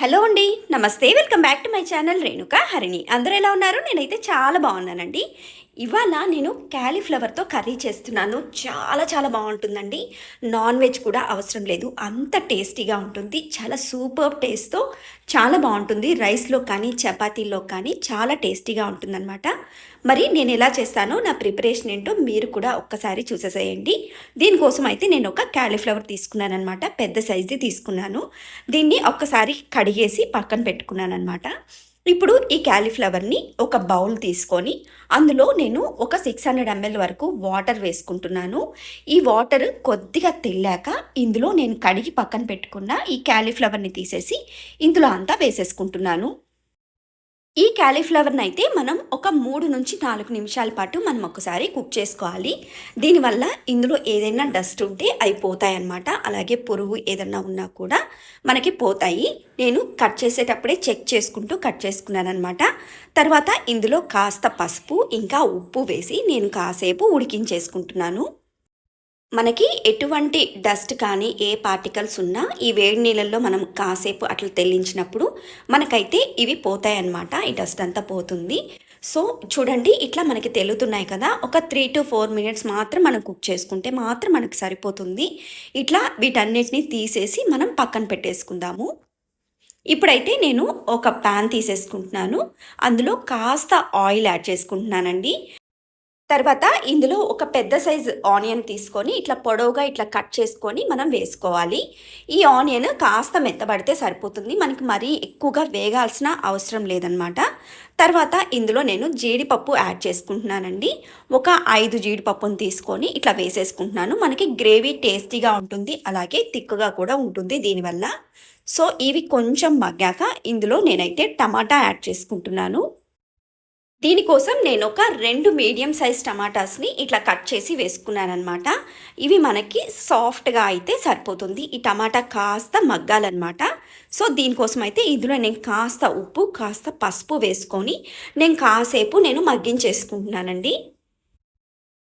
Hello అండి నమస్తే. Welcome back to my channel Renuka Harini. అందరూ ఎలా ఉన్నారు? నేనైతే చాలా బాగున్నానండి. ఇవాళ నేను క్యాలీఫ్లవర్తో కర్రీ చేస్తున్నాను. చాలా చాలా బాగుంటుందండి. నాన్ వెజ్ కూడా అవసరం లేదు. అంత టేస్టీగా ఉంటుంది. చాలా సూపర్ టేస్ట్తో చాలా బాగుంటుంది. రైస్లో కానీ చపాతీల్లో కానీ చాలా టేస్టీగా ఉంటుందన్నమాట. మరి నేను ఎలా చేస్తానో నా ప్రిపరేషన్ ఏంటో మీరు కూడా ఒక్కసారి చూసేసేయండి. దీనికోసం అయితే నేను ఒక క్యాలీఫ్లవర్ తీసుకున్నాను అనమాట పెద్ద సైజుది తీసుకున్నాను. దీన్ని ఒక్కసారి కడిగేసి పక్కన పెట్టుకున్నాను అనమాట ఇప్పుడు ఈ క్యాలీఫ్లవర్ని ఒక బౌల్ తీసుకొని అందులో నేను ఒక సిక్స్ హండ్రెడ్ ఎంఎల్ వరకు వాటర్ వేసుకుంటున్నాను. ఈ వాటర్ కొద్దిగా తెల్లాక ఇందులో నేను కడిగి పక్కన పెట్టుకున్న ఈ క్యాలీఫ్లవర్ని తీసేసి ఇందులో అంతా వేసేసుకుంటున్నాను. ఈ క్యాలీఫ్లవర్ని అయితే మనం ఒక మూడు నుంచి నాలుగు నిమిషాల పాటు మనం ఒకసారి కుక్ చేసుకోవాలి. దీనివల్ల ఇందులో ఏదైనా డస్ట్ ఉంటే అవి పోతాయన్నమాట అలాగే పురుగు ఏదైనా ఉన్నా కూడా మనకి పోతాయి. నేను కట్ చేసేటప్పుడే చెక్ చేసుకుంటూ కట్ చేసుకున్నాను అనమాట తర్వాత ఇందులో కాస్త పసుపు ఇంకా ఉప్పు వేసి నేను కాసేపు ఉడికించేసుకుంటున్నాను. మనకి ఎటువంటి డస్ట్ కానీ ఏ పార్టికల్స్ ఉన్నా ఈ వేడి నీళ్ళల్లో మనం కాసేపు అట్లా తెల్లించినప్పుడు మనకైతే ఇవి పోతాయి అన్నమాట ఈ డస్ట్ అంతా పోతుంది. సో చూడండి ఇట్లా మనకి తెలుతున్నాయి కదా. ఒక త్రీ టు ఫోర్ మినిట్స్ మాత్రం మనం కుక్ చేసుకుంటే మాత్రం మనకు సరిపోతుంది. ఇట్లా వీటన్నిటిని తీసేసి మనం పక్కన పెట్టేసుకుందాము. ఇప్పుడైతే నేను ఒక ప్యాన్ తీసేసుకుంటున్నాను. అందులో కాస్త ఆయిల్ యాడ్ చేసుకుంటున్నానండి. తర్వాత ఇందులో ఒక పెద్ద సైజు ఆనియన్ తీసుకొని ఇట్లా పొడవుగా ఇట్లా కట్ చేసుకొని మనం వేసుకోవాలి. ఈ ఆనియన్ కాస్త మెత్తబడితే సరిపోతుంది. మనకి మరీ ఎక్కువగా వేగాల్సిన అవసరం లేదనమాట తర్వాత ఇందులో నేను జీడిపప్పు యాడ్ చేసుకుంటున్నానండి. ఒక ఐదు జీడిపప్పును తీసుకొని ఇట్లా వేసేసుకుంటున్నాను. మనకి గ్రేవీ టేస్టీగా ఉంటుంది. అలాగే తిక్కుగా కూడా ఉంటుంది దీనివల్ల. సో ఇవి కొంచెం మగ్గాక ఇందులో నేనైతే టమాటా యాడ్ చేసుకుంటున్నాను. దీనికోసం నేను ఒక రెండు మీడియం సైజ్ టమాటాస్ని ఇట్లా కట్ చేసి వేసుకున్నానమాట ఇవి మనకి సాఫ్ట్గా అయితే సరిపోతుంది. ఈ టమాటా కాస్త మగ్గాలన్నమాట. సో దీనికోసం అయితే ఇందులో నేను కాస్త ఉప్పు కాస్త పసుపు వేసుకొని నేను కాసేపు నేను మగ్గించేసుకుంటున్నానండి.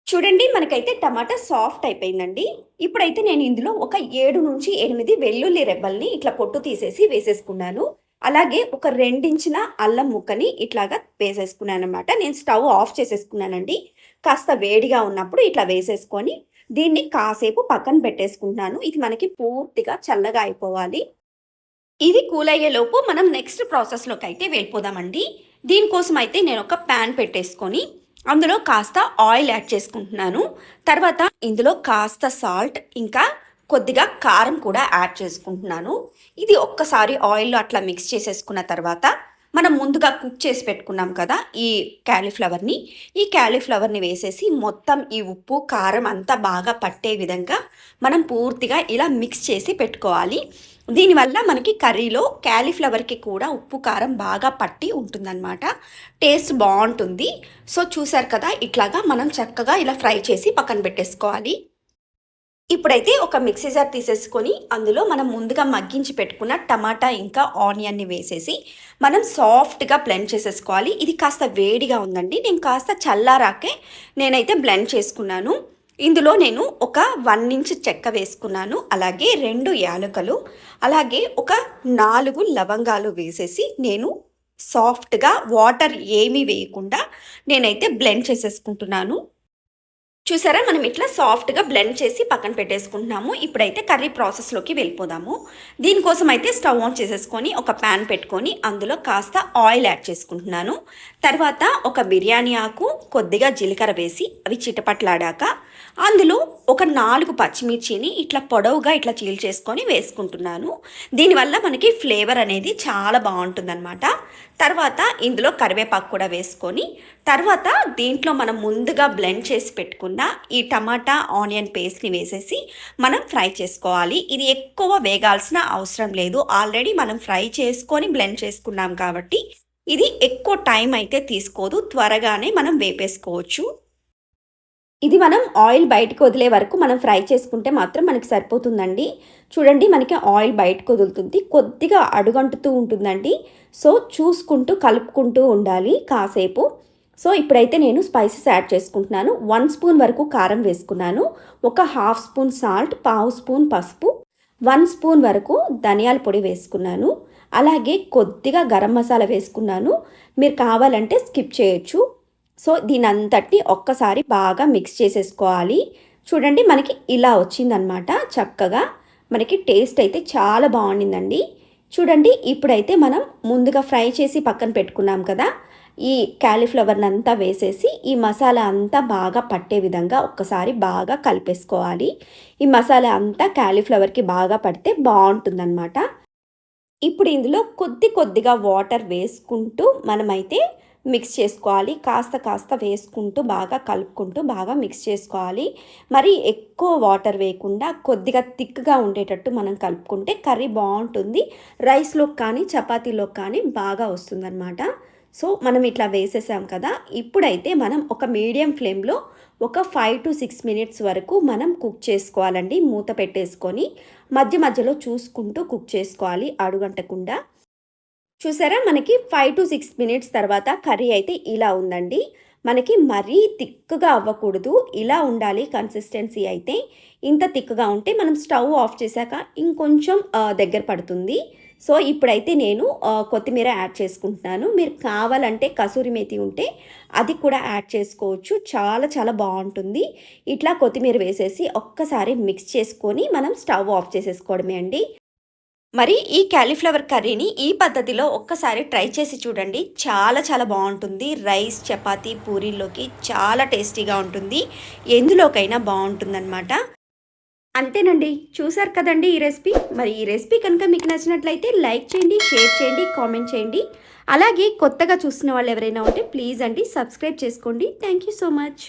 చూడండి మనకైతే టమాటా సాఫ్ట్ అయిపోయిందండి. ఇప్పుడైతే నేను ఇందులో ఒక ఏడు నుంచి ఎనిమిది వెల్లుల్లి రెబ్బల్ని ఇట్లా పొట్టు తీసేసి వేసేసుకున్నాను. అలాగే ఒక రెండించిన అల్లం ముక్కని ఇట్లాగా వేసేసుకున్నాను అనమాట నేను స్టవ్ ఆఫ్ చేసేసుకున్నానండి. కాస్త వేడిగా ఉన్నప్పుడు ఇట్లా వేసేసుకొని దీన్ని కాసేపు పక్కన పెట్టేసుకుంటున్నాను. ఇది మనకి పూర్తిగా చల్లగా అయిపోవాలి. ఇది కూల్ అయ్యేలోపు మనం నెక్స్ట్ ప్రాసెస్లోకి అయితే వెళ్ళిపోదామండి. దీనికోసం అయితే నేను ఒక ప్యాన్ పెట్టేసుకొని అందులో కాస్త ఆయిల్ యాడ్ చేసుకుంటున్నాను. తర్వాత ఇందులో కాస్త సాల్ట్ ఇంకా కొద్దిగా కారం కూడా యాడ్ చేసుకుంటున్నాను. ఇది ఒక్కసారి ఆయిల్లో అట్లా మిక్స్ చేసేసుకున్న తర్వాత మనం ముందుగా కుక్ చేసి పెట్టుకున్నాం కదా ఈ క్యాలీఫ్లవర్ని ఈ క్యాలీఫ్లవర్ని వేసేసి మొత్తం ఈ ఉప్పు కారం అంతా బాగా పట్టే విధంగా మనం పూర్తిగా ఇలా మిక్స్ చేసి పెట్టుకోవాలి. దీనివల్ల మనకి కర్రీలో క్యాలీఫ్లవర్కి కూడా ఉప్పు కారం బాగా పట్టి ఉంటుందన్నమాట. టేస్ట్ బాగుంటుంది. సో చూసారు కదా ఇట్లాగా మనం చక్కగా ఇలా ఫ్రై చేసి పక్కన పెట్టేసుకోవాలి. ఇప్పుడైతే ఒక మిక్సీ జార్ తీసేసుకొని అందులో మనం ముందుగా మగ్గించి పెట్టుకున్న టమాటా ఇంకా ఆనియన్ని వేసేసి మనం సాఫ్ట్గా బ్లెండ్ చేసేసుకోవాలి. ఇది కాస్త వేడిగా ఉందండి. నేను కాస్త చల్లారాకే నేనైతే బ్లెండ్ చేసుకున్నాను. ఇందులో నేను ఒక వన్ ఇంచ్ చెక్క వేసుకున్నాను. అలాగే రెండు యాలకులు అలాగే ఒక నాలుగు లవంగాలు వేసేసి నేను సాఫ్ట్గా వాటర్ ఏమీ వేయకుండా నేనైతే బ్లెండ్ చేసేసుకుంటున్నాను. చూసారా? మనం ఇట్లా సాఫ్ట్గా బ్లెండ్ చేసి పక్కన పెట్టేసుకుంటున్నాము. ఇప్పుడైతే కర్రీ ప్రాసెస్లోకి వెళ్ళిపోదాము. దీనికోసం అయితే స్టవ్ ఆన్ చేసేసుకొని ఒక ప్యాన్ పెట్టుకొని అందులో కాస్త ఆయిల్ యాడ్ చేసుకుంటున్నాను. తర్వాత ఒక బిర్యానీ ఆకు కొద్దిగా జీలకర్ర వేసి అవి చిటపట్లాడాక అందులో ఒక నాలుగు పచ్చిమిర్చిని ఇట్లా పొడవుగా ఇట్లా చీల్చేసుకొని వేసుకుంటున్నాను. దీనివల్ల మనకి ఫ్లేవర్ అనేది చాలా బాగుంటుందన్నమాట. తర్వాత ఇందులో కరివేపాకు కూడా వేసుకొని తర్వాత దీంట్లో మనం ముందుగా బ్లెండ్ చేసి పెట్టుకున్న ఈ టమాటా ఆనియన్ పేస్ట్ని వేసేసి మనం ఫ్రై చేసుకోవాలి. ఇది ఎక్కువ వేగాల్సిన అవసరం లేదు. ఆల్రెడీ మనం ఫ్రై చేసుకొని బ్లెండ్ చేసుకున్నాం కాబట్టి ఇది ఎక్కువ టైం అయితే తీసుకోదు. త్వరగానే మనం వేపేసుకోవచ్చు. ఇది మనం ఆయిల్ బయటకు వదిలే వరకు మనం ఫ్రై చేసుకుంటే మాత్రం మనకి సరిపోతుందండి. చూడండి మనకి ఆయిల్ బయటకు వదులుతుంది. కొద్దిగా అడుగంటుతూ ఉంటుందండి. సో చూసుకుంటూ కలుపుకుంటూ ఉండాలి కాసేపు. సో ఇప్పుడైతే నేను స్పైసెస్ యాడ్ చేసుకుంటున్నాను. వన్ స్పూన్ వరకు కారం వేసుకున్నాను. ఒక హాఫ్ స్పూన్ సాల్ట్ పావు స్పూన్ పసుపు వన్ స్పూన్ వరకు ధనియాల పొడి వేసుకున్నాను. అలాగే కొద్దిగా గరం మసాలా వేసుకున్నాను. మీరు కావాలంటే స్కిప్ చేయొచ్చు. సో దీని ఒక్కసారి బాగా మిక్స్ చేసేసుకోవాలి. చూడండి మనకి ఇలా వచ్చిందనమాట చక్కగా. మనకి టేస్ట్ అయితే చాలా బాగుండిందండి. చూడండి ఇప్పుడైతే మనం ముందుగా ఫ్రై చేసి పక్కన పెట్టుకున్నాం కదా. ఈ క్యాలీఫ్లవర్ని అంతా వేసేసి ఈ మసాలా అంతా బాగా పట్టే విధంగా ఒక్కసారి బాగా కలిపేసుకోవాలి. ఈ మసాలా అంతా క్యాలీఫ్లవర్కి బాగా పడితే బాగుంటుందన్నమాట. ఇప్పుడు ఇందులో కొద్ది కొద్దిగా వాటర్ వేసుకుంటూ మనమైతే మిక్స్ చేసుకోవాలి. కాస్త కాస్త వేసుకుంటూ బాగా కలుపుకుంటూ బాగా మిక్స్ చేసుకోవాలి. మరి ఎక్కువ వాటర్ వేయకుండా కొద్దిగా థిక్గా ఉండేటట్టు మనం కలుపుకుంటే కర్రీ బాగుంటుంది. రైస్లో కానీ చపాతీలో కానీ బాగా వస్తుందన్నమాట. సో మనం ఇట్లా వేసేసాం కదా. ఇప్పుడైతే మనం ఒక మీడియం ఫ్లేమ్లో ఒక ఫైవ్ టు సిక్స్ మినిట్స్ వరకు మనం కుక్ చేసుకోవాలండి. మూత పెట్టేసుకొని మధ్య మధ్యలో చూసుకుంటూ కుక్ చేసుకోవాలి అడుగంటకుండా. చూసారా? మనకి ఫైవ్ టు సిక్స్ మినిట్స్ తర్వాత కర్రీ అయితే ఇలా ఉందండి. మనకి మరీ తిక్కుగా అవ్వకూడదు. ఇలా ఉండాలి కన్సిస్టెన్సీ అయితే. ఇంత తిక్కుగా ఉంటే మనం స్టవ్ ఆఫ్ చేశాక ఇంకొంచెం దగ్గర పడుతుంది. సో ఇప్పుడైతే నేను కొత్తిమీర యాడ్ చేసుకుంటున్నాను. మీరు కావాలంటే కసూరి మేతి ఉంటే అది కూడా యాడ్ చేసుకోవచ్చు. చాలా చాలా బాగుంటుంది. ఇట్లా కొత్తిమీర వేసేసి ఒక్కసారి మిక్స్ చేసుకొని మనం స్టవ్ ఆఫ్ చేసేసుకోవడమే అండి. మరి ఈ క్యాలీఫ్లవర్ కర్రీని ఈ పద్ధతిలో ఒక్కసారి ట్రై చేసి చూడండి. చాలా చాలా బాగుంటుంది. రైస్ చపాతీ పూరీల్లోకి చాలా టేస్టీగా ఉంటుంది. ఎందులోకైనా బాగుంటుందన్నమాట. అంతేనండి. చూసారు కదండి ఈ రెసిపీ? మరి ఈ రెసిపీ కనుక మీకు నచ్చినట్లయితే లైక్ చేయండి షేర్ చేయండి కామెంట్ చేయండి. అలాగే కొత్తగా చూస్తున్న వాళ్ళు ఎవరైనా ఉంటే ప్లీజ్ అండి సబ్స్క్రైబ్ చేసుకోండి. Thank you so much.